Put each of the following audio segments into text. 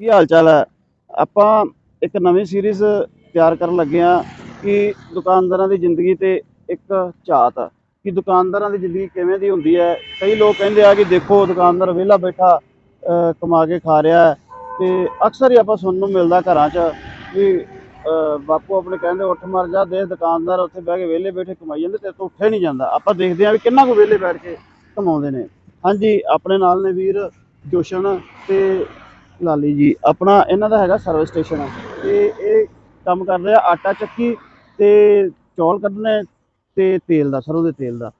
ਕੀ ਹਾਲ ਚਾਲ ਹੈ? ਆਪਾਂ ਇੱਕ ਨਵੀਂ ਸੀਰੀਜ਼ ਤਿਆਰ ਕਰਨ ਲੱਗੇ ਆ ਕਿ ਦੁਕਾਨਦਾਰਾਂ ਦੀ ਜ਼ਿੰਦਗੀ ਤੇ ਇੱਕ ਝਾਤ ਕਿ ਦੁਕਾਨਦਾਰਾਂ ਦੀ ਜ਼ਿੰਦਗੀ ਕਿਵੇਂ ਦੀ ਹੁੰਦੀ ਹੈ? ਕਈ ਲੋਕ ਕਹਿੰਦੇ ਆ ਕਿ ਦੇਖੋ, ਦੁਕਾਨਦਾਰ ਵਿਹਲਾ ਬੈਠਾ ਕਮਾ ਕੇ ਖਾ ਰਿਹਾ ਹੈ। ਤੇ ਅਕਸਰ ਹੀ ਆਪਾਂ ਸੁਣਨ ਨੂੰ ਮਿਲਦਾ ਘਰਾਂ 'ਚ ਵੀ ਬਾਪੂ ਆਪਣੇ ਕਹਿੰਦੇ ਉੱਠ ਮਰ ਜਾ ਦੇ ਦੁਕਾਨਦਾਰ ਉੱਥੇ ਬਹਿ ਕੇ ਵਿਹਲੇ ਬੈਠੇ ਕਮਾਈ ਜਾਂਦੇ ਤੇ ਤੋਂ ਉੱਠੇ ਨਹੀਂ ਜਾਂਦਾ। ਆਪਾਂ ਦੇਖਦੇ ਆ ਵੀ ਕਿੰਨਾ ਕੁ ਵਿਹਲੇ ਬੈਠ ਕੇ ਕਮਾਉਂਦੇ ਨੇ। ਹਾਂਜੀ, ਆਪਣੇ ਨਾਲ ਨੇ ਵੀਰ ਜੋਸ਼ਨ ਤੇ ਲਾਲੀ ਜੀ। ਆਪਣਾ ਇਹਨਾਂ ਦਾ ਹੈਗਾ ਸਰਵਿਸ ਸਟੇਸ਼ਨ ਤੇ ਇਹ ਕੰਮ ਕਰਦੇ ਆ ਆਟਾ ਚੱਕੀ ਤੇ ਚੌਲ ਕੱਢਣੇ ਤੇ ਤੇਲ ਦਾ ਸਰੋਂ ਦੇ ਤੇਲ ਦਾ।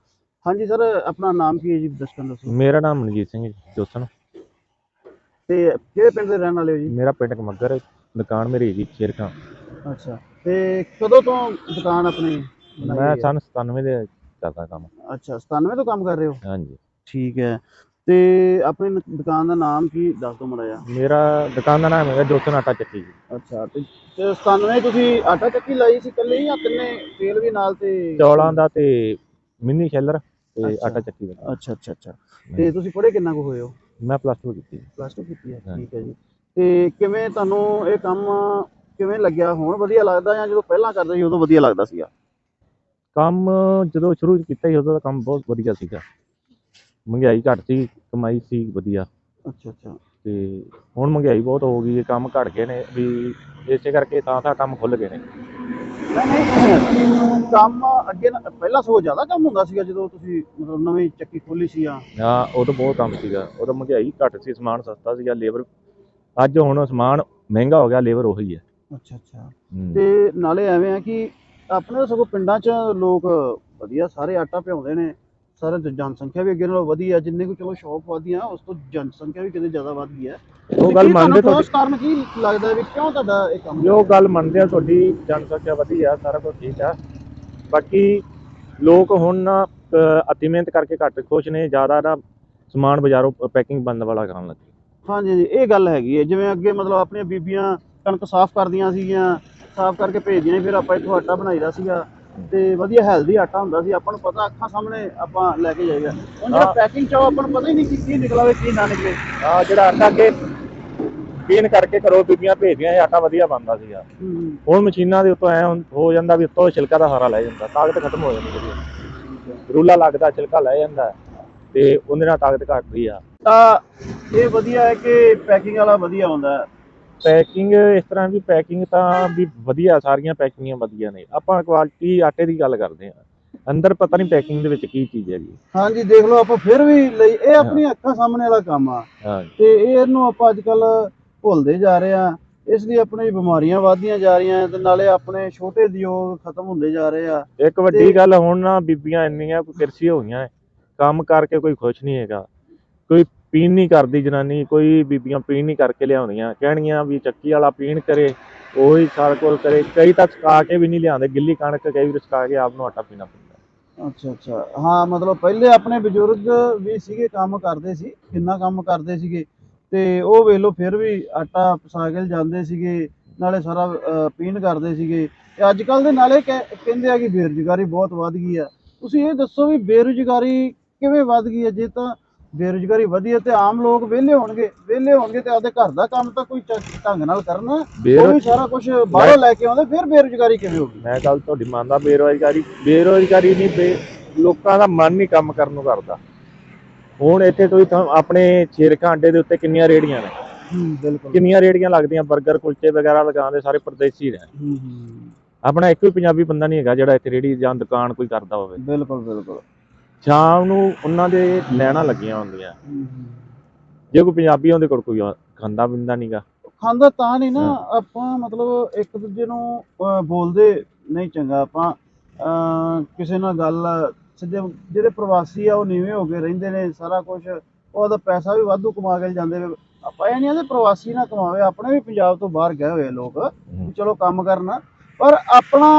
ਹਾਂਜੀ ਸਰ ਆਪਣਾ ਨਾਮ ਕੀ ਹੈ ਜੀ? ਦੱਸਣ ਦੱਸੋ ਮੇਰਾ ਨਾਮ ਮਨਜੀਤ ਸਿੰਘ ਜੋਸਨ। ਤੇ ਕਿਹੜੇ ਪਿੰਡ ਦੇ ਰਹਿਣ ਵਾਲੇ ਹੋ ਜੀ? ਮੇਰਾ ਪਿੰਡ ਕਮੱਗਰ ਦੁਕਾਨ ਮੇਰੀ ਹੈਗੀ ਸ਼ੇਰਖਾਂ ਅੱਛਾ। ਤੇ ਕਦੋਂ ਤੋਂ ਦੁਕਾਨ ਆਪਣੀ ਬਣਾਈ ਮੈਂ ਹੈ? ਸਨ 97 ਦੇ ਕਰਦਾ ਕੰਮ। ਅੱਛਾ 97 ਤੋਂ ਕੰਮ ਕਰ ਰਹੇ ਹੋ? ਹਾਂਜੀ। ਠੀਕ ਹੈ। ਤੇ ਆਪਣੀ ਦੁਕਾਨ ਦਾ ਨਾਮ ਕੀ ਦੱਸ ਦਿਓ ਮੜਾ ਜਾ ਮੇਰਾ ਦੁਕਾਨ ਦਾ ਨਾਮ ਹੈਗਾ ਜੋਸਨ ਆਟਾ ਚੱਕੀ ਜੀ। ਅੱਛਾ ਤੇ ਤੇ 97 ਤੁਸੀਂ ਆਟਾ ਚੱਕੀ ਲਾਈ ਸੀ ਇਕੱਲੇ ਜਾਂ ਤਿੰਨੇ ਤੇਲ ਵੀ ਨਾਲ ਤੇ ਚੌਲਾਂ ਦਾ ਤੇ ਮਿੰਨੀ ਸ਼ੈਲਰ ਤੇ। ਆਟਾ ਚੱਕੀ ਦਾ। ਅੱਛਾ ਅੱਛਾ ਅੱਛਾ। ਤੇ ਤੁਸੀਂ ਪੜ੍ਹੇ ਕਿੰਨਾ ਕੁ ਹੋਏ ਹੋ? ਮੈਂ ਪਲੱਸ 2 ਕੀਤੀ ਪਲੱਸ 2 ਕੀਤੀ ਹਾਂ। ਠੀਕ ਹੈ ਜੀ। ਤੇ ਕਿਵੇਂ ਤੁਹਾਨੂੰ ਇਹ ਕੰਮ ਕਿਵੇਂ ਲੱਗਿਆ? ਹੁਣ ਵਧੀਆ ਲੱਗਦਾ ਜਾਂ ਜਦੋਂ ਪਹਿਲਾਂ ਕਰਦੇ ਸੀ ਉਦੋਂ ਵਧੀਆ ਲੱਗਦਾ ਸੀਗਾ? ਕੰਮ ਜਦੋਂ ਸ਼ੁਰੂ ਕੀਤਾ ਸੀ ਉਦੋਂ ਦਾ ਕੰਮ ਬਹੁਤ ਵਧੀਆ ਸੀਗਾ। ਮਹਿੰਗਾਈ ਘੱਟ ਸੀ ਕਮਾਈ ਸੀ ਵਧੀਆ। ਅੱਛਾ ਅੱਛਾ। ਤੇ ਹੁਣ ਮਹਿੰਗਾਈ ਬਹੁਤ ਹੋ ਗਈ ਹੈ ਕੰਮ ਘਟ ਗਏ ਨੇ ਵੀ ਇਸੇ ਕਰਕੇ ਤਾਂ ਤਾਂ ਕੰਮ ਖੁੱਲ ਗਏ ਨੇ। ਕੰਮ ਅੱਗੇ ਨਾ- ਪਹਿਲਾਂ ਸਗੋਂ ਜ਼ਿਆਦਾ ਕੰਮ ਹੁੰਦਾ ਸੀਗਾ ਜਦੋਂ ਤੁਸੀਂ ਮਤਲਬ ਨਵੀਂ ਚੱਕੀ ਖੋਲੀ ਸੀ ਆ ਹਾਂ ਉਦੋਂ ਬਹੁਤ ਕੰਮ ਸੀਗਾ। ਉਦੋਂ ਮਹਿੰਗਾਈ ਘੱਟ ਸੀ ਸਮਾਨ ਸਸਤਾ ਸੀਗਾ ਲੇਬਰ ਅੱਜ ਹੁਣ ਸਮਾਨ ਮਹਿੰਗਾ ਹੋ ਗਿਆ ਲੇਬਰ ਉਹੀ ਹੈ। ਅੱਛਾ ਅੱਛਾ। ਹੂੰ। ਤੇ ਨਾਲੇ ਐਵੇਂ ਆ ਕਿ ਆਪਣੇ ਤਾਂ ਸਗੋਂ ਪਿੰਡਾਂ 'ਚ ਲੋਕ ਵਧੀਆ ਸਾਰੇ ਆਟਾ ਪਿਆਉਂਦੇ ਨੇ। ਸਾਰੇ ਜਨਸੰਖਿਆ ਵੀ ਅੱਗੇ ਨਾਲੋਂ ਵਧੀ ਆ ਜਿੰਨੇ ਕੁ ਚਲੋ ਸ਼ੌਪ ਵਧੀਆਂ ਉਸ ਤੋਂ ਜਨਸੰਖਿਆ ਵੀ ਕਿਤੇ ਜ਼ਿਆਦਾ ਵੱਧ ਗਈ ਹੈ। ਉਹ ਗੱਲ ਮੰਨਦੇ ਠੋਸ ਕਾਰਨ ਕੀ ਲੱਗਦਾ ਵੀ ਕਿਉਂ ਤੁਹਾਡਾ ਇਹ ਕੰਮ ਜੋ ਗੱਲ ਮੰਨਦੇ ਆ ਤੁਹਾਡੀ ਜਨਸੰਖਿਆ ਵਧੀ ਆ ਸਾਰਾ ਕੁਝ ਠੀਕ ਆ। ਬਾਕੀ ਲੋਕ ਹੁਣ ਅਤੀ ਮਿਹਨਤ ਕਰਕੇ ਘੱਟ ਖੁਸ਼ ਨੇ ਜ਼ਿਆਦਾ ਨਾ ਸਮਾਨ ਬਾਜ਼ਾਰੋਂ ਪੈਕਿੰਗ ਬੰਦ ਵਾਲਾ ਕਰਨ ਲੱਗੇ। ਹਾਂਜੀ ਜੀ ਇਹ ਗੱਲ ਹੈਗੀ ਹੈ। ਜਿਵੇਂ ਅੱਗੇ ਮਤਲਬ ਆਪਣੀਆਂ ਬੀਬੀਆਂ ਕਣਕ ਸਾਫ਼ ਕਰਦੀਆਂ ਸੀਗੀਆਂ ਸਾਫ਼ ਕਰਕੇ ਭੇਜਦੀਆਂ ਫਿਰ ਆਪਾਂ ਇੱਥੋਂ ਆਟਾ ਬਣਾਈਦਾ ਸੀਗਾ। ਤੇ ਵਧੀਆ ਹੈਲਦੀ ਆਟਾ ਹੁੰਦਾ ਸੀ ਆਪਾਂ ਨੂੰ ਪਤਾ ਅੱਖਾਂ ਸਾਹਮਣੇ ਆਪਾਂ ਲੈ ਕੇ ਜਾਈਦਾ। ਹੁਣ ਜਿਹੜਾ ਹਾਂ। ਪੈਕਿੰਗ ਚ ਆਪਾਂ ਨੂੰ ਪਤਾ ਹੀ ਨਹੀਂ ਕਿ ਕੀ ਨਿਕਲਾਵੇ ਕੀ ਨਾ ਨਿਕਲੇ। ਆ ਜਿਹੜਾ ਆਟਾ ਅੱਗੇ ਪੀਣ ਕਰਕੇ ਘਰੋਂ ਬੀਬੀਆਂ ਭੇਜਦੀਆਂ ਇਹ ਆਟਾ ਵਧੀਆ ਬਣਦਾ ਸੀਗਾ। ਹੂੰ। ਹੁਣ ਮਸ਼ੀਨਾਂ ਦੇ ਉੱਤੋਂ ਐ ਹੋ ਜਾਂਦਾ ਵੀ ਉੱਤੋਂ ਛਿਲਕਾ ਦਾ ਸਾਰਾ ਲੈ ਜਾਂਦਾ ਤਾਕਤ ਖਤਮ ਹੋ ਜਾਂਦੀ ਜਿਹੜੀ ਰੂਲਾ ਲੱਗਦਾ ਛਿਲਕਾ ਲੈ ਜਾਂਦਾ ਤੇ ਉਹਦੇ ਨਾਲ ਤਾਕਤ ਘਟਦੀ ਆ। ਤਾਂ ਇਹ ਵਧੀਆ ਹੈ ਕਿ ਪੈਕਿੰਗ ਵਾਲਾ ਵਧੀਆ ਹੁੰਦਾ। ਹੈ ਪੈਕਿੰਗ ਇਸ ਤਰ੍ਹਾਂ ਵੀ ਪੈਕਿੰਗ ਤਾਂ ਵੀ ਵਧੀਆ ਸਾਰੀਆਂ ਪੈਕਿੰਗਾਂ ਵਧੀਆ ਨੇ। ਆਪਾਂ ਕੁਆਲਿਟੀ ਆਟੇ ਦੀ ਗੱਲ ਕਰਦੇ ਆ ਅੰਦਰ ਪਤਾ ਨਹੀਂ ਪੈਕਿੰਗ ਦੇ ਵਿੱਚ ਕੀ ਚੀਜ਼ ਹੈਗੀ। ਹਾਂਜੀ ਦੇਖ ਲਓ ਆਪਾਂ ਫਿਰ ਵੀ ਲਈ ਇਹ ਆਪਣੀਆਂ ਅੱਖਾਂ ਸਾਹਮਣੇ ਵਾਲਾ ਕੰਮ ਆ। ਹਾਂ ਤੇ ਇਹ ਇਹਨੂੰ ਆਪਾਂ ਅੱਜ ਕੱਲ ਭੁੱਲਦੇ ਜਾ ਰਹੇ ਆ ਇਸ ਲਈ ਆਪਣੀ ਬਿਮਾਰੀਆਂ ਵਧਦੀਆਂ ਜਾ ਰਹੀਆਂ ਤੇ ਨਾਲੇ ਆਪਣੇ ਛੋਟੇ ਉਦਯੋਗ ਖਤਮ ਹੁੰਦੇ ਜਾ ਰਹੇ ਆ। ਇੱਕ ਵੱਡੀ ਗੱਲ ਹੁਣ ਨਾ ਬੀਬੀਆਂ ਇੰਨੀਆਂ ਕੋਈ ਕਿਰਸੀ ਹੋ ਗਈਆਂ ਕੰਮ ਕਰਕੇ ਕੋਈ ਖੁਸ਼ ਨਹੀਂ ਹੈਗਾ। ਪੀਣ ਨਹੀਂ ਕਰਦੀ ਜਨਾਨੀ, ਕੋਈ ਬੀਬੀਆਂ ਪੀਣ ਨਹੀਂ ਕਰਕੇ ਲਿਆਉਂਦੀਆਂ। ਕਹਿਣੀਆਂ ਵੀ ਚੱਕੀ ਵਾਲਾ ਪੀਣ ਕਰੇ, ਉਹੀ ਸਾਰਾ ਕੁਝ ਕਰੇ। ਕਈ ਤਾਂ ਸੁਕਾ ਕੇ ਵੀ ਨਹੀਂ ਲਿਆਉਂਦੇ, ਗਿੱਲੀ ਕਣਕ ਕਈ ਵੀ ਸੁਕਾ ਕੇ ਆਪ ਨੂੰ ਆਟਾ ਪੀਣਾ ਪੈਂਦਾ। ਅੱਛਾ ਅੱਛਾ। ਹਾਂ, ਮਤਲਬ ਪਹਿਲੇ ਆਪਣੇ ਬਜ਼ੁਰਗ ਵੀ ਸੀਗੇ, ਕੰਮ ਕਰਦੇ ਸੀ, ਕਿੰਨਾ ਕੰਮ ਕਰਦੇ ਸੀਗੇ। ਤੇ ਉਹ ਵੇਖ ਲਓ, ਫਿਰ ਵੀ ਆਟਾ ਪਸਾ ਕੇ ਜਾਂਦੇ ਸੀਗੇ, ਨਾਲੇ ਸਾਰਾ ਪੀਣ ਕਰਦੇ ਸੀਗੇ। ਤੇ ਅੱਜ ਕੱਲ ਦੇ ਨਾਲੇ ਕਹਿੰਦੇ ਆ ਕਿ ਬੇਰੁਜ਼ਗਾਰੀ ਬਹੁਤ ਵੱਧ ਗਈ ਆ। ਤੁਸੀਂ ਇਹ ਦੱਸੋ ਵੀ ਬੇਰੁਜ਼ਗਾਰੀ ਕਿਵੇਂ ਵੱਧ ਗਈ ਹੈ ਜੇ ਤਾਂ ਬੇਰੁਜ਼ਗਾਰੀ ਵਧੀ ਹੈ ਤੇ ਆਮ ਲੋਕ ਵਿਹਲੇ ਹੋਣਗੇ ਵਿਹਲੇ ਹੋਣਗੇ ਤੇ ਆਪਦੇ ਘਰ ਦਾ ਕੰਮ ਤਾਂ ਕੋਈ ਢੰਗ ਨਾਲ ਕਰਨ ਉਹ ਵੀ ਸਾਰਾ ਕੁਝ ਬਾਹਰੋਂ ਲੈ ਕੇ ਆਉਂਦੇ ਫਿਰ ਬੇਰੁਜ਼ਗਾਰੀ ਕਿਵੇਂ ਹੋਗੀ ਮੈਂ ਗੱਲ ਤੁਹਾਡੀ ਮੰਨਦਾ ਬੇਰੁਜ਼ਗਾਰੀ ਬੇਰੁਜ਼ਗਾਰੀ ਨਹੀਂ ਬੇ ਲੋਕਾਂ ਦਾ ਮਨ ਨਹੀਂ ਕੰਮ ਕਰਨ ਨੂੰ ਕਰਦਾ। ਹੁਣ ਇੱਥੇ ਤੁਸੀਂ ਤਾਂ ਆਪਣੇ ਸ਼ੇਰਖਾਂ ਅੱਡੇ ਦੇ ਉੱਤੇ ਕਿੰਨੀਆਂ ਰੇੜੀਆਂ ਨੇ? ਹੂੰ ਬਿਲਕੁਲ। ਕਿੰਨੀਆਂ ਰੇੜੀਆਂ ਲੱਗਦੀਆਂ? 버ਗਰ ਕੁਲਚੇ ਵਗੈਰਾ ਲਗਾਉਂਦੇ ਸਾਰੇ ਪਰਦੇਸੀ ਨੇ। ਹੂੰ ਹੂੰ। ਆਪਣਾ ਇੱਕ ਵੀ ਪੰਜਾਬੀ ਬੰਦਾ ਨਹੀਂ ਹੈਗਾ ਜਿਹੜਾ ਇੱਥੇ ਰੇੜੀ ਜਾਂ ਦੁਕਾਨ ਕੋਈ ਕਰਦਾ ਹੋਵੇ। ਬਿਲਕੁਲ ਬਿਲਕੁਲ। ਸ਼ਾਮ ਨੂੰ ਉਹਨਾਂ ਦੇ ਲੈਣਾ ਲੱਗੀਆਂ ਹੁੰਦੀਆਂ। ਜੇ ਕੋਈ ਪੰਜਾਬੀ ਉਹਦੇ ਕੋਲ ਕੋਈ ਖਾਂਦਾ ਪਿੰਦਾ ਨਹੀਂਗਾ ਖਾਂਦਾ ਤਾਂ ਨਹੀਂ ਨਾ ਆਪਾਂ ਮਤਲਬ ਇੱਕ ਦੂਜੇ ਨੂੰ ਬੋਲਦੇ ਨਹੀਂ ਚੰਗਾ। ਆਪਾਂ ਕਿਸੇ ਨਾਲ ਗੱਲ ਸਿੱਧੇ ਜਿਹੜੇ ਪ੍ਰਵਾਸੀ ਆ ਉਹ ਨੀਵੇਂ ਹੋ ਕੇ ਰਹਿੰਦੇ ਨੇ ਸਾਰਾ ਕੁਝ ਉਹਦਾ ਪੈਸਾ ਵੀ ਵਾਧੂ ਕਮਾ ਕੇ ਜਾਂਦੇ ਨੇ। ਆਪਾਂ ਇਹ ਨਹੀਂ ਆਂਦੇ ਪ੍ਰਵਾਸੀ ਨਾ ਕਮਾਵੇ। ਆਪਣੇ ਵੀ ਪੰਜਾਬ ਤੋਂ ਬਾਹਰ ਗਏ ਹੋਏ ਲੋਕ। ਚਲੋ ਕੰਮ ਕਰਨਾ। ਪਰ ਆਪਣਾ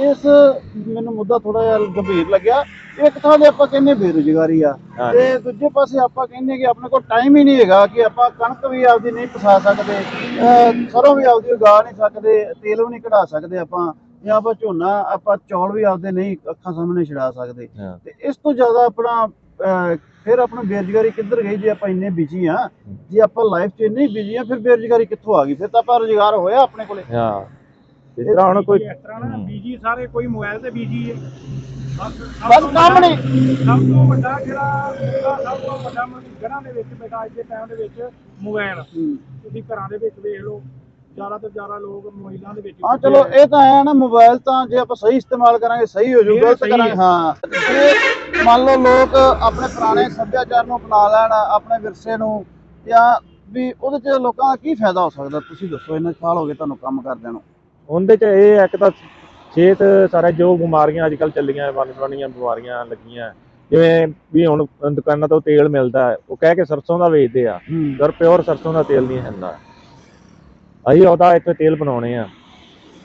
ਇਸ ਮੈਨੂੰ ਮੁੱਦਾ ਥੋੜਾ ਜਿਹਾ ਗੰਭੀਰ ਲੱਗਿਆ। ਇੱਕ ਥਾਂ ਤੇ ਆਪਾਂ ਕਹਿੰਦੇ ਬੇਰੁਜ਼ਗਾਰੀ ਆ। ਤੇ ਦੂਜੇ ਪਾਸੇ ਆਪਾਂ ਕਹਿੰਦੇ ਕਿ ਆਪਣੇ ਕੋਲ ਟਾਈਮ ਹੀ ਨਹੀਂ ਹੈਗਾ ਕਿ ਆਪਾਂ ਕਣਕ ਵੀ ਆਪਦੀ ਨਹੀਂ ਪਸਾ ਸਕਦੇ ਸਰੋਂ ਵੀ ਆਪਦੀ ਉਗਾ ਨਹੀਂ ਸਕਦੇ ਤੇਲ ਵੀ ਨਹੀਂ ਕਢਾ ਸਕਦੇ ਆਪਾਂ ਜਾਂ ਆਪਾਂ ਝੋਨਾ ਆਪਾਂ ਚੌਲ ਵੀ ਆਪਦੇ ਨਹੀਂ ਅੱਖਾਂ ਸਾਹਮਣੇ ਛਡਾ ਸਕਦੇ। ਤੇ ਇਸ ਤੋਂ ਜ਼ਿਆਦਾ ਆਪਣਾ ਫਿਰ ਆਪਣਾ ਬੇਰੁਜ਼ਗਾਰੀ ਕਿੱਧਰ ਗਈ ਜੇ ਆਪਾਂ ਇੰਨੇ ਬਿਜ਼ੀ ਆ? ਜੇ ਆਪਾਂ ਲਾਈਫ 'ਚ ਇੰਨੇ ਬਿਜ਼ੀ ਆ ਫਿਰ ਬੇਰੁਜ਼ਗਾਰੀ ਕਿੱਥੋਂ ਆ ਗਈ? ਫਿਰ ਤਾਂ ਆਪਾਂ ਰੁਜ਼ਗਾਰ ਹੋਇਆ ਆਪਣੇ ਕੋਲੇ। ਹਾਂ। ਇਸ ਤਰ੍ਹਾਂ ਹੁਣ ਕੋਈ ਇਸ ਤਰ੍ਹਾਂ ਨਾ ਬੀਜੀ ਸਾਰੇ ਕੋਈ ਮੋਬਾਈਲ ਤੇ ਬੀਜੀ ਹੈ ਬਸ ਬਸ ਕੰਮ ਨਹੀਂ ਸਭ ਤੋਂ ਵੱਡਾ ਜਿਹੜਾ ਸਭ ਤੋਂ ਵੱਡਾ ਘਰਾਂ ਦੇ ਵਿੱਚ ਬੇਟਾ ਅੱਜ ਦੇ ਟਾਈਮ ਦੇ ਵਿੱਚ ਮੋਬਾਈਲ ਤੁਸੀਂ ਘਰਾਂ ਦੇ ਵਿੱਚ ਵੇਖ ਲਓ ਜ਼ਿਆਦਾ ਤੋਂ ਜ਼ਿਆਦਾ ਲੋਕ ਮੋਬਾਈਲਾਂ ਦੇ ਵਿੱਚ ਹਾਂ ਚਲੋ ਇਹ ਤਾਂ ਹੈ ਨਾ ਮੋਬਾਈਲ ਤਾਂ ਜੇ ਆਪਾਂ ਸਹੀ ਇਸਤੇਮਾਲ ਕਰਾਂਗੇ ਸਹੀ ਹੋ ਜਾਊ ਇਹ ਗਲਤ ਕਰਾਂਗੇ ਹੈ। ਮੰਨ ਲਓ ਲੋਕ ਆਪਣੇ ਪੁਰਾਣੇ ਸੱਭਿਆਚਾਰ ਨੂੰ ਅਪਣਾ ਲੈਣ ਆਪਣੇ ਵਿਰਸੇ ਨੂੰ ਜਾਂ ਵੀ ਉਹਦੇ 'ਚ ਲੋਕਾਂ ਦਾ ਕੀ ਫਾਇਦਾ ਹੋ ਸਕਦਾ? ਤੁਸੀਂ ਦੱਸੋ ਇੰਨੇ ਸਾਲ ਹੋ ਗਏ ਤੁਹਾਨੂੰ ਕੰਮ ਕਰਦਿਆਂ ਨੂੰ। ਉਹਦੇ ਚ ਇਹ ਹੈ ਇੱਕ ਤਾਂ ਸਿਹਤ ਸਾਰੇ ਜੋ ਬਿਮਾਰੀਆਂ ਅੱਜ ਕੱਲ ਚੱਲੀਆਂ ਵੰਨ ਸਵੰਨੀਆਂ ਬਿਮਾਰੀਆਂ ਲੱਗੀਆਂ। ਜਿਵੇਂ ਵੀ ਹੁਣ ਦੁਕਾਨਾਂ ਤੋਂ ਤੇਲ ਮਿਲਦਾ ਉਹ ਕਹਿ ਕੇ ਸਰਸੋਂ ਦਾ ਵੇਚਦੇ ਆ। ਪਰ ਪਿਓਰ ਸਰਸੋਂ ਦਾ ਤੇਲ ਨਹੀਂ ਹੁੰਦਾ ਅਸੀਂ ਉਹਦਾ ਇੱਥੇ ਤੇਲ ਬਣਾਉਣੇ ਆ।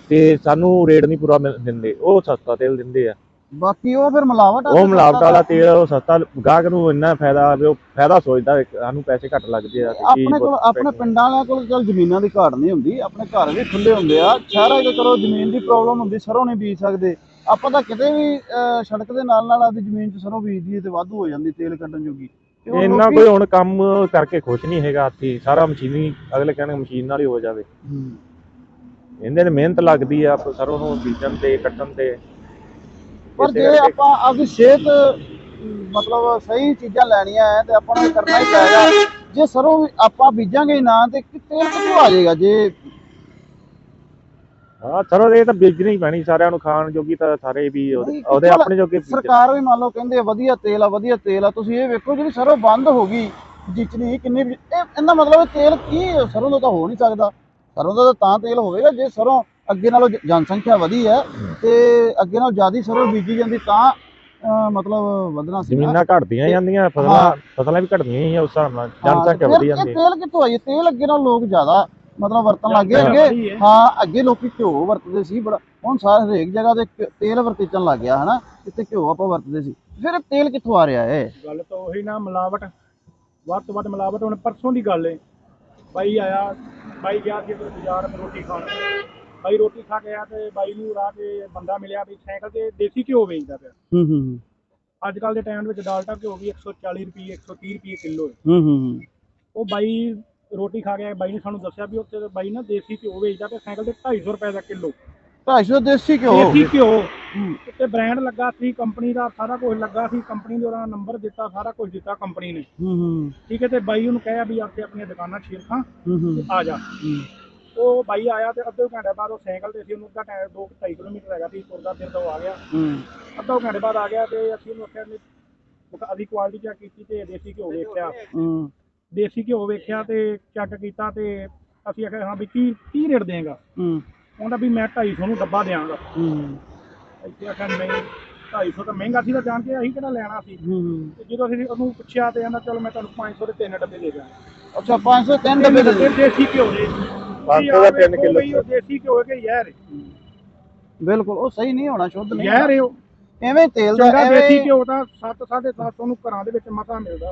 ਤੇ ਸਾਨੂੰ ਰੇਟ ਨਹੀਂ ਪੂਰਾ ਦਿੰਦੇ ਉਹ ਸਸਤਾ ਤੇਲ ਦਿੰਦੇ ਆ। ਬਾਕੀ ਉਹ ਫਿਰ ਮਿਲਾਵਟ ਆ ਉਹ ਮਿਲਾਵਟ ਵਾਲਾ ਤੇਲ ਉਹ ਸਸਤਾ ਗਾਹਕ ਨੂੰ ਇੰਨਾ ਫਾਇਦਾ ਵੀ ਉਹ ਫਾਇਦਾ ਸੋਚਦਾ ਸਾਨੂੰ ਪੈਸੇ ਘੱਟ ਲੱਗਦੇ ਆ ਆਪਣੇ ਕੋਲ ਆਪਣੇ ਪਿੰਡਾਂ ਵਾਲਿਆਂ ਕੋਲ ਚਲ ਜ਼ਮੀਨਾਂ ਦੀ ਘਾਟ ਨਹੀਂ ਹੁੰਦੀ ਆਪਣੇ ਘਰ ਵੀ ਖੁੱਲੇ ਹੁੰਦੇ ਆ ਸ਼ਹਿਰਾਂ 'ਚ ਚਲੋ ਜ਼ਮੀਨ ਦੀ ਪ੍ਰੋਬਲਮ ਹੁੰਦੀ ਸਰੋਂ ਨਹੀਂ ਬੀਜ ਸਕਦੇ। ਆਪਾਂ ਤਾਂ ਕਿਤੇ ਵੀ ਸੜਕ ਦੇ ਨਾਲ ਨਾਲ ਆਪਦੀ ਜ਼ਮੀਨ 'ਚ ਸਰੋਂ ਬੀਜ ਦਈਏ ਤੇ ਵਾਧੂ ਹੋ ਜਾਂਦੀ ਤੇਲ ਕੱਢਣ ਜੋਗੀ। ਇੰਨਾ ਕੋਈ ਹੁਣ ਕੰਮ ਕਰਕੇ ਖੁਸ਼ ਨਹੀਂ ਹੈਗਾ ਹੱਥੀ ਸਾਰਾ ਮਸ਼ੀਨੀ ਅਗਲੇ ਕਹਿੰਦੇ ਮਸ਼ੀਨ ਨਾਲ ਹੀ ਹੋ ਜਾਵੇ। ਇਹਦੇ ਤੇ ਮਿਹਨਤ ਲੱਗਦੀ ਆ ਸਰੋਂ ਨੂੰ ਬੀਜਣ ਤੇ ਕੱਟਣ ਤੇ। ਪਰ ਜੇ ਆਪਾਂ ਆਪਦੀ ਸਿਹਤ ਮਤਲਬ ਸਹੀ ਚੀਜ਼ਾਂ ਲੈਣੀਆਂ ਹੈ ਤੇ ਆਪਾਂ ਨੂੰ ਕਰਨਾ ਹੀ ਪਏਗਾ ਜੇ ਸਰੋਂ ਆਪਾਂ ਬੀਜਾਂਗੇ ਨਾ ਤੇ ਕਿ ਤੇਲ ਕਿੱਥੋਂ ਆ ਜਾਏਗਾ ਜੇ ਹਾਂ ਸਰੋਂ ਇਹ ਤਾਂ ਬੀਜਣੀ ਹੀ ਪੈਣੀ ਸਾਰਿਆਂ ਨੂੰ ਖਾਣ ਜੋਗੀ ਤਾਂ ਸਾਰੇ ਵੀ ਉਹਦੇ ਆਪਣੇ ਜੋਗੇ। ਸਰਕਾਰ ਵੀ ਮੰਨ ਲਓ ਕਹਿੰਦੇ ਵਧੀਆ ਤੇਲ ਆ ਵਧੀਆ ਤੇਲ ਆ ਤੁਸੀਂ ਇਹ ਵੇਖੋ ਜਿਹੜੀ ਸਰੋਂ ਬੰਦ ਹੋ ਗਈ ਜਿਚਨੀ ਕਿੰਨੀ ਇਹ ਇਹਦਾ ਮਤਲਬ ਤੇਲ ਕੀ? ਸਰੋਂ ਦਾ ਤਾਂ ਹੋ ਨਹੀਂ ਸਕਦਾ ਸਰੋਂ ਦਾ ਤਾਂ ਤੇਲ ਹੋਵੇਗਾ ਜੇ ਸਰੋਂ ਅੱਗੇ ਨਾਲੋਂ ਜ- ਜਨਸੰਖਿਆ ਵਧੀ ਹੈ ਤੇ ਅੱਗੇ ਨਾਲੋਂ ਜ਼ਿਆਦਾ ਸਰੋਂ ਬੀਜੀ ਜਾਂਦੀ ਤਾਂ ਅਹ, ਮਤਲਬ ਵਧਣਾ ਸੀ। ਜ਼ਮੀਨਾਂ ਘਟਦੀਆਂ ਜਾਂਦੀਆਂ ਫਸਲਾਂ ਫਸਲਾਂ ਵੀ ਘਟਦੀਆਂ ਹੀ ਆ ਉਸ ਹਿਸਾਬ ਨਾਲ ਜਨਸੰਖਿਆ ਵਧੀ ਜਾਂਦੀ ਹੈ। ਤੇਲ ਕਿੱਥੋਂ ਆਈ? ਤੇਲ ਅੱਗੇ ਨਾਲ ਲੋਕ ਜ਼ਿਆਦਾ ਮਤਲਬ ਵਰਤਣ ਲੱਗ ਗਏ ਅੱਗੇ। ਹੈ। ਅੱਗੇ ਲੋਕੀ ਘਿਓ ਵਰਤਦੇ ਸੀ ਬੜਾ ਹੁਣ ਸਾਰੇ ਹਰੇਕ ਜਗ੍ਹਾ ਤੇ ਘਿ- ਤੇਲ ਵਰਤੀਚਣ ਲੱਗ ਗਿਆ ਹਨਾ? ਜਿੱਥੇ ਘਿਓ ਆਪਾਂ ਵਰਤਦੇ ਸੀ। ਫਿਰ ਇਹ ਤੇਲ ਕਿੱਥੋਂ ਆ ਰਿਹਾ ਹੈ ਗੱਲ ਤਾਂ ਉਹੀ ਨਾ ਮਿਲਾਵਟ। ਵੱਧ ਤੋਂ ਵੱਧ ਮਿਲਾਵਟ ਹੁਣ ਪਰਸੋਂ ਦੀ ਗੱਲ ਏ। ਬਾਈ ਆਇਆ ਬਾਈ ਗਿਆ ਸੀ ਬਾਜ਼ਾਰ ਰੋਟੀ ਖਾਣ। ਬਾਈ ਰੋਟੀ ਖਾ ਕੇ ਆਇਆ ਤੇ ਬਾਈ ਨੂੰ ਰਾਹ ਕੇ ਬੰਦਾ ਮਿਲਿਆ ਵੀ ਸਾਈਕਲ ਤੇ ਦੇਸੀ ਘਿਓ ਵੇਚਦਾ ਪਿਆ। ਹੂੰ ਹੂੰ ਅੱਜ ਕੱਲ ਦੇ ਟਾਈਮ ਦੇ ਵਿੱਚ ਡਾਲਟਾ ਘਿਓ ਵੀ 140 ਰੁਪਏ 130 ਰੁਪਏ ਕਿਲੋ ਹੈ। ਹੂੰ ਹੂੰ ਉਹ ਬਾਈ ਰੋਟੀ ਖਾ ਕੇ ਬਾਈ ਨੇ ਸਾਨੂੰ ਦੱਸਿਆ ਵੀ ਉੱਥੇ ਬਾਈ ਨਾ ਦੇਸੀ ਘਿਓ ਵੇਚਦਾ ਪਿਆ ਸਾਈਕਲ ਤੇ 250 ਰੁਪਏ ਦਾ ਕਿਲੋ। 250 ਦੇਸੀ ਘਿਓ? ਦੇਸੀ ਘਿਓ। ਹੂੰ। ਉੱਤੇ ਬ੍ਰਾਂਡ ਲੱਗਾ ਸੀ ਕੰਪਨੀ ਦਾ ਸਾਰਾ ਕੁਝ ਲੱਗਾ ਸੀ ਕੰਪਨੀ ਨੇ ਉਹਦਾ ਨੰਬਰ ਦਿੱਤਾ ਸਾਰਾ ਕੁਝ ਦਿੱਤਾ ਕੰਪਨੀ ਨੇ। ਹੂੰ ਹੂੰ। ਠੀਕ ਹੈ ਤੇ ਬਾਈ ਉਹਨੂੰ ਕਹਿਆ ਵੀ ਆਪੇ ਆਪਣੀਆਂ ਦੁਕਾਨਾਂ ਸ਼ੇਰ ਖਾਂ ਹੂੰ ਹੂੰ। ਆ ਜਾ। ਉਹ ਬਾਈ ਆਇਆ ਤੇ ਅੱਧੇ ਘੰਟੇ ਬਾਅਦ ਉਹ ਸਾਈਕਲ ਤੇ ਸੀ ਉਹਨੂੰ ਅੱਧਾ ਟਾਈਮ 2 2.5 ਕਿਲੋਮੀਟਰ ਹੈਗਾ ਸੀ ਤੁਰਦਾ ਫਿਰਦਾ ਉਹ ਆ ਗਿਆ। ਹੂੰ। ਅੱਧਾ ਘੰਟੇ ਬਾਅਦ ਆ ਗਿਆ ਤੇ ਅਸੀਂ ਉਹਨੂੰ ਆਖਿਆ ਅਸੀਂ ਕੁਆਲਿਟੀ ਚੈੱਕ ਕੀਤੀ ਤੇ ਦੇਸੀ ਘਿਓ ਵੇਖਿਆ। ਹੂੰ। ਦੇਸੀ ਘਿਓ ਵੇਖਿਆ ਤੇ ਚੈੱਕ ਕੀਤਾ ਤੇ ਅਸੀਂ ਆਖਿਆ ਹਾਂ ਵੀ ਕੀ ਕੀ ਰੇਟ ਦੇਗਾ? ਹੂੰ। ਉਹਦਾ ਵੀ ਮੈਂ 250 ਨੂੰ ਡੱਬਾ ਦਿਆਂਗਾ। ਹੂੰ। ਇੱਥੇ ਆਖਿਆ ਨਹੀਂ 250 ਤਾਂ ਮਹਿੰਗਾ ਸੀ ਤਾਂ ਜਾਣ ਕੇ ਅਸੀਂ ਕਿਹੜਾ ਲੈਣਾ ਸੀ? ਹੂੰ। ਤੇ ਜਦੋਂ ਅਸੀਂ ਉਹਨੂੰ ਪੁੱਛਿਆ ਤੇ ਕਹਿੰਦਾ ਚਲੋ ਮੈਂ ਤੁਹਾਨੂੰ 500 ਦੇ ਤਿੰਨ ਡੱਬੇ ਦੇ ਦਾਂਗਾ ਅੱਛਾ 500 ਤਿੰਨ ਡੱਬੇ ਦੇ। ਦੇਸੀ ਘਿਓ ਦੇ। 500 ਦਾ ਤਿੰਨ ਕਿੱਲੋ। ਵੀ ਉਹ ਦੇਸੀ ਘਿਓ ਹੈ ਕਿ ਯਾਰ ਬਿਲਕੁਲ ਉਹ ਸਹੀ ਨਹੀਂ ਹੋਣਾ ਸ਼ੁੱਧ ਨਹੀਂ ਯਾਰ ਉਹ। ਐਵੇਂ ਹੀ ਤੇਲ ਦਾ ਚੰਗਾ ਦੇਸੀ ਐਵੇਂ ਘਿਓ ਤਾਂ 7 750 ਨੂੰ ਘਰਾਂ ਦੇ ਵਿੱਚ ਮਤਾ ਮਿਲਦਾ।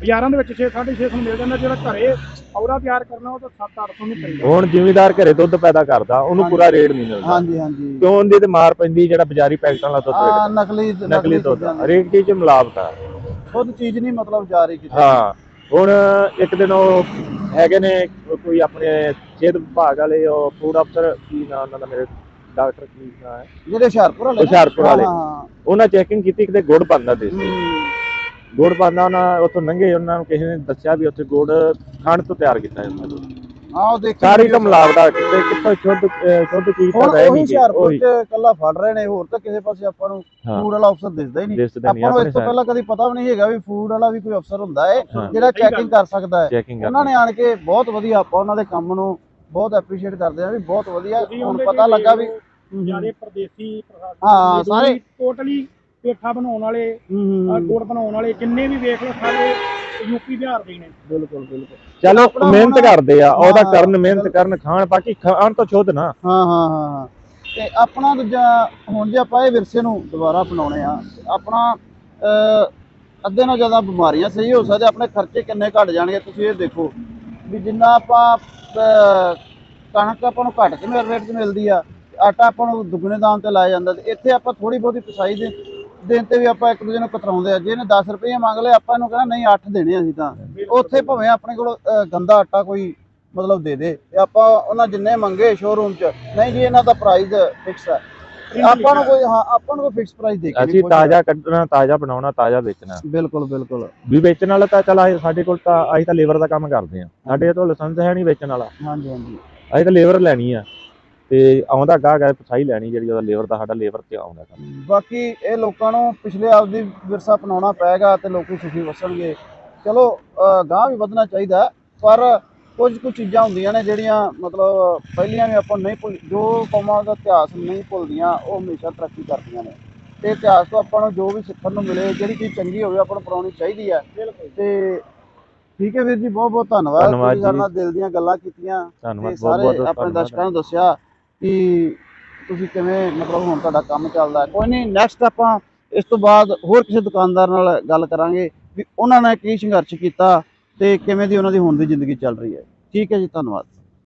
ਬਾਜ਼ਾਰਾਂ ਦੇ ਵਿੱਚ 6 650 ਮਿਲ ਜਾਂਦਾ ਜਿਹੜਾ ਘਰੇ ਔਰਾ ਤਿਆਰ ਕਰਨਾ ਉਹ ਤਾਂ 7 800 ਨੂੰ ਪੈਂਦਾ ਹੁਣ ਜ਼ਿਮੀਦਾਰ ਘਰੇ ਦੁੱਧ ਪੈਦਾ ਕਰਦਾ ਉਹਨੂੰ ਪੂਰਾ ਰੇਟ ਨਹੀਂ ਮਿਲਦਾ। ਹਾਂਜੀ ਹਾਂਜੀ। ਕਿਉਂ ਉਹਦੀ ਤੇ ਮਾਰ ਪੈਂਦੀ ਜਿਹੜਾ ਬਾਜ਼ਾਰੀ ਪੈਕਟਾਂ ਵਾਲਾ ਦੁੱਧ ਵੇਚਦਾ। ਨਕਲੀ ਨਕਲੀ ਦੁੱਧ। ਹਰੇਕ ਚੀਜ਼ ਚ ਮਿਲਾਵਟ ਆ। ਖੁਦ ਚੀਜ਼ ਨਹੀਂ ਮਤਲਬ ਜਾ ਰਹੀ ਕਿਤੇ ਹਾਂ। ਹੁਣ ਇੱਕ ਦਿਨ ਉਹ ਹੈਗੇ ਨੇ ਕੋਈ ਆਪਣੇ ਸਿਹਤ ਵਿਭਾਗ ਵਾਲੇ ਉਹ ਫੂਡ ਅਫਸਰ ਕੀ ਨਾਮ ਉਹਨਾਂ ਦਾ ਮੇਰੇ ਡਾਕਟਰ ਕੀ ਨਾਮ ਹੈ ਜਿਹੜੇ ਹੁਸ਼ਿਆਰਪੁਰ ਵਾਲੇ? ਹੁਸ਼ਿਆਰਪੁਰ ਵਾਲੇ। ਉਹਨਾਂ ਚੈਕਿੰਗ ਕੀਤੀ ਕਿਤੇ ਗੁੜ ਪਾਉਂਦਾ ਦੇਸੀ ਹੂੰ। ਗੁੜ ਪਾਉਂਦਾ ਉਹਨਾਂ ਉੱਥੋਂ ਲੰਘੇ ਉਹਨਾਂ ਨੂੰ ਕਿਸੇ ਨੇ ਦੱਸਿਆ ਵੀ ਉੱਥੇ ਗੁੜ ਖੰਡ ਤੋਂ ਤਿਆਰ ਕੀਤਾ ਜਾਂਦਾ। ਹਾਂ ਉਹ ਦੇਖੀ ਸਾਰੀ ਤਾਂ ਮਿਲਾਵਟ ਆ ਕਿਤੇ ਕਿੱਥੋਂ ਸ਼ੁੱਧ ਅਹ ਸ਼ੁੱਧ ਚੀਜ਼ ਤਾਂ ਹੁਣ ਹੈ ਉਹੀ ਨਹੀਂ ਹੁਸ਼ਿਆਰਪੁਰ ਉਹੀ। ਚ ਕੱਲਾ ਫੜ ਰਹੇ ਨੇ ਹੋਰ ਤਾਂ ਕਿਸੇ ਪਾਸੇ ਆਪਾਂ ਨੂੰ ਹਾਂ। ਫੂਡ ਵਾਲਾ ਅਫਸਰ ਦਿਸਦਾ ਹੀ ਨਹੀਂ। ਦਿਸਦਾ ਨਹੀਂ ਆਪਾਂ ਨੂੰ ਆਪਣੇ ਇਸ ਤੋਂ ਸਾਈਡ ਪਹਿਲਾਂ ਕਦੀ ਪਤਾ ਵੀ ਨਹੀਂ ਹੈਗਾ ਵੀ ਫੂਡ ਵਾਲਾ ਵੀ ਕੋਈ ਅਫਸਰ ਹੁੰਦਾ ਹੈ ਹਾਂ। ਜਿਹੜਾ ਸਹੀ ਗੱਲ। ਚੈਕਿੰਗ ਕਰ ਸਕਦਾ ਹੈ। ਚੈਕਿੰਗ ਉਹਨਾਂ ਨੇ ਆਣ ਕੇ ਬਹੁਤ ਵਧੀਆ ਆਪਾਂ ਉਹਨਾਂ ਦੇ ਕੰਮ ਨੂੰ ਬਹੁਤ ਐਪਰੀਸ਼ੀਏਟ ਕਰਦੇ ਆ ਵੀ ਬਹੁਤ ਵਧੀਆ ਹੁਣ ਪਤਾ ਲੱਗਾ ਵੀ ਜਿਆਦੇ ਪਰਦੇਸੀ ਹਾਂ, ਸਾਰੇ- ਟੋਟਲੀ ਪੇਠਾ ਬਣਾਉਣ ਵਾਲੇ ਹੂੰ, ਆਹ ਹੂੰ, ਗੁੜ ਬਣਾਉਣ ਵਾਲੇ ਜਿੰਨੇ ਵੀ ਵੇਖ ਲਓ ਸਾਰੇ ਯੂਪੀ ਬਿਹਾਰ ਦੇ ਹੀ ਨੇ। ਬਿਲਕੁਲ ਬਿਲਕੁਲ। ਚਲੋ ਮਿਹਨਤ ਕਰਦੇ ਆ ਉਹਦਾ ਕਰਨ ਮਿਹਨਤ ਕਰਨ ਖਾਣ ਬਾਕੀ ਖਾਣ ਤੋਂ ਸ਼ੁੱਧ ਨਾ। ਹਾਂ ਹਾਂ ਹਾਂ ਹਾਂ। ਤੇ ਆਪਣਾ ਦੂਜਾ ਹੁਣ ਜੇ ਆਪਾਂ ਇਹ ਵਿਰਸੇ ਨੂੰ ਦੁਬਾਰਾ ਅਪਣਾਉਣੇ ਆ ਆਪਣਾ ਅਹ, ਅੱਧੇ ਨਾਲੋਂ ਜ਼ਿਆਦਾ ਬਿਮਾਰੀਆਂ ਸਹੀ ਹੋ ਸਕਦੇ ਆਪਣੇ ਖਰਚੇ ਕਿੰਨੇ ਘਟ ਜਾਣਗੇ ਤੁਸੀਂ ਇਹ ਦੇਖੋ। ਵੀ ਜਿੰਨਾ ਆਪਾਂ ਅਹ, ਕਣਕ ਆਪਾਂ ਨੂੰ ਘੱਟ ਕਿਵੇਂ ਰੇਟ 'ਚ ਮਿਲਦੀ ਆ ਆਟਾ ਆਪਾਂ ਨੂੰ ਦੁੱਗਣੇ ਦਾਮ ਤੇ ਲਾਇਆ ਜਾਂਦਾ ਤੇ ਇੱਥੇ ਆਪਾਂ ਥੋੜੀ ਬਹੁਤੀ ਪਿਸਾਈ ਦੇ ਦਿਨ ਤੇ ਵੀ ਆਪਾਂ ਇੱਕ ਦੂਜੇ ਨੂੰ ਕਤਰਾਉਂਦੇ ਆ। ਜੇ ਇਹਨੇ 10 ਰੁਪਏ ਮੰਗ ਲਏ ਆਪਾਂ ਇਹਨੂੰ ਕਹਿੰਦਾ ਨਹੀਂ 8 ਦੇਣੇ ਅਸੀਂ ਤਾਂ। ਉੱਥੇ ਭਾਵੇਂ ਆਪਣੇ ਕੋਲ ਗੰਦਾ ਆਟਾ ਕੋਈ ਮਤਲਬ ਦੇ ਦੇ। ਤੇ ਆਪਾਂ ਉਹਨਾਂ ਜਿੰਨੇ ਮੰਗੇ ਸ਼ੋਰੂਮ 'ਚ ਨਹੀਂ ਜੀ ਇਹਨਾਂ ਦਾ ਪ੍ਰਾਈਸ ਫਿਕਸ ਹੈ ਆਪਾਂ ਨੂੰ ਕੋਈ ਹਾਂ ਆਪਾਂ ਨੂੰ ਕੋਈ ਫਿਕਸ ਪ੍ਰਾਈਸ ਦੇ ਕੇ ਅਸੀਂ। ਤਾਜ਼ਾ ਕੱਢਣਾ ਤਾਜ਼ਾ ਬਣਾਉਣਾ ਤਾਜ਼ਾ ਵੇਚਣਾ। ਬਿਲਕੁਲ ਬਿਲਕੁਲ। ਵੀ ਵੇਚਣ ਵਾਲਾ ਤਾਂ ਚਲ ਸਾਡੇ ਕੋਲ ਤਾਂ ਅਸੀਂ ਤਾਂ ਲੇਬਰ ਦਾ ਕੰਮ ਕਰਦੇ ਆ ਸਾਡੇ ਤੋਂ ਲਾਇਸੈਂਸ ਹੈ ਨਹੀਂ ਵੇਚਣ ਵਾਲਾ। ਹਾਂਜੀ ਹਾਂਜੀ। ਅਸੀਂ ਤਾਂ ਲੇਬਰ ਲੈਣੀ ਆ। ਤੇ ਆਉਂਦਾ ਗਾਹਕ ਹੈ ਪਛਾਈ ਲੈਣੀ ਜਿਹੜੀ ਉਹਦਾ ਲੇਬਰ ਦਾ ਸਾਡਾ ਲੇਬਰ ਤੇ ਆਉਂਦਾ ਕੰਮ। ਬਾਕੀ ਇਹ ਲੋਕਾਂ ਨੂੰ ਪਿਛਲੇ ਆਪਦੀ ਵਿਰਸਾ ਅਪਣਾਉਣਾ ਪਏਗਾ ਤੇ ਲੋਕੀ ਸੁਖੀ ਵਸਣਗੇ। ਚਲੋ ਗਾਂਹ ਵੀ ਵਧਣਾ ਚਾਹੀਦਾ ਪਰ ਕੁਝ ਕੁ ਚੀਜ਼ਾਂ ਹੁੰਦੀਆਂ ਨੇ ਜਿਹੜੀਆਂ ਮਤਲਬ ਪਹਿਲੀਆਂ ਵੀ ਆਪਾਂ ਨਹੀਂ ਭੁੱਲ ਜੋ ਕੌਮਾਂ ਦਾ ਇਤਿਹਾਸ ਨਹੀਂ ਭੁੱਲਦੀਆਂ ਉਹ ਹਮੇਸ਼ਾ ਤਰੱਕੀ ਕਰਦੀਆਂ ਨੇ। ਤੇ ਇਤਿਹਾਸ ਤੋਂ ਆਪਾਂ ਨੂੰ ਜੋ ਵੀ ਸਿੱਖਣ ਨੂੰ ਮਿਲੇ ਜਿਹੜੀ ਚੀਜ਼ ਚੰਗੀ ਹੋਵੇ ਆਪਾਂ ਨੂੰ ਅਪਣਾਉਣੀ ਚਾਹੀਦੀ ਹੈ ਤੇ ਠੀਕ ਹੈ ਵੀਰ ਜੀ ਬਹੁਤ ਬਹੁਤ ਧੰਨਵਾਦ ਤੁਸੀਂ ਸਾਡੇ ਜੀ। ਨਾਲ ਦਿਲ ਦੀਆਂ ਗੱਲਾਂ ਕੀਤੀਆਂ ਤੇ ਸਾਰੇ ਆਪਣੇ ਦਰਸ਼ਕਾਂ ਨੂੰ ਦੱਸਿਆ। ਕਿ ਤੁਸੀਂ ਕਿਵੇਂ ਮਤਲਬ ਹੁਣ ਤੁਹਾਡਾ ਕੰਮ ਚੱਲਦਾ ਕੋਈ ਨਹੀਂ ਨੈਕਸਟ ਆਪਾਂ ਇਸ ਤੋਂ ਬਾਅਦ ਹੋਰ ਕਿਸੇ ਦੁਕਾਨਦਾਰ ਨਾਲ ਗੱਲ ਕਰਾਂਗੇ ਵੀ ਉਹਨਾਂ ਨੇ ਕੀ ਸੰਘਰਸ਼ ਕੀਤਾ ਤੇ ਕਿਵੇਂ ਦੀ ਉਹਨਾਂ ਦੀ ਹੁਣ ਦੀ ਜ਼ਿੰਦਗੀ ਚੱਲ ਰਹੀ ਹੈ। ਠੀਕ ਹੈ ਜੀ, ਧੰਨਵਾਦ।